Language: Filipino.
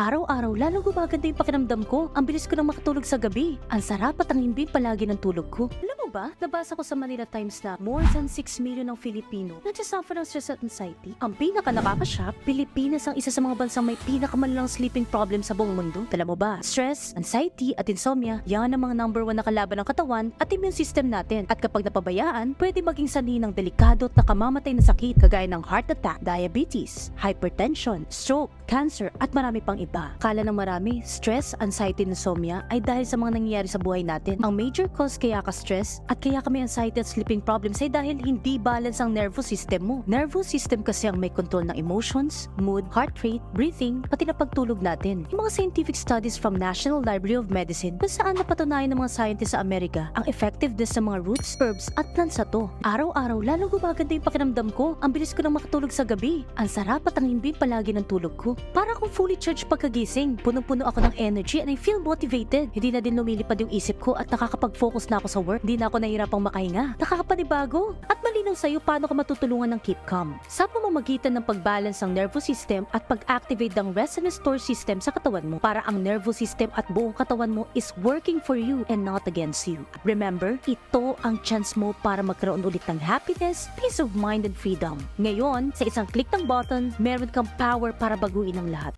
Araw-araw lalong gumaganda yung pakiramdam ko. Ang bilis ko nang makatulog sa gabi. Ang sarap at ang himbing palagi ng tulog ko. Alam ba, nabasa ko sa Manila Times na more than 6 million ng Filipino nagsasuffer ng stress at anxiety. Ang pinaka nakakashock, Pilipinas ang isa sa mga bansang may pinakamalalang sleeping problem sa buong mundo. Alam mo ba, stress, anxiety at insomnia, yan ang mga number one na kalaban ng katawan at immune system natin. At kapag napabayaan, pwede maging sanhi ng delikado at nakamamatay na sakit kagaya ng heart attack, diabetes, hypertension, stroke, cancer at marami pang iba. Kala ng marami, stress, anxiety, insomnia ay dahil sa mga nangyayari sa buhay natin. Ang major cause kaya ka stress at kaya kami anxiety at sleeping problems ay dahil hindi balance ang nervous system mo. Nervous system kasi ang may control ng emotions, mood, heart rate, breathing, pati na pagtulog natin. Yung mga scientific studies from National Library of Medicine kung saan napatunayan ng mga scientists sa Amerika ang effectiveness sa mga roots, herbs at plants na to. Araw-araw lalong gumaganda yung pakiramdam ko. Ang bilis ko nang makatulog sa gabi. Ang sarap at ang himbing palagi ng tulog ko. Para akong fully charged pagkagising. Punong-puno ako ng energy and I feel motivated. Hindi na din lumilipad yung isip ko at nakakapag-focus na ako sa work. Hindi na ako nahihirapang makahinga. Nakakapanibago. At malinaw sa'yo paano ka matutulungan ng keep calm. Sa pamamagitan ng pagbalance ng nervous system at pag-activate ng rest and restore system sa katawan mo para ang nervous system at buong katawan mo is working for you and not against you. Remember, ito ang chance mo para magkaroon ulit ng happiness, peace of mind and freedom. Ngayon, sa isang click ng button, meron kang power para baguhin ang lahat.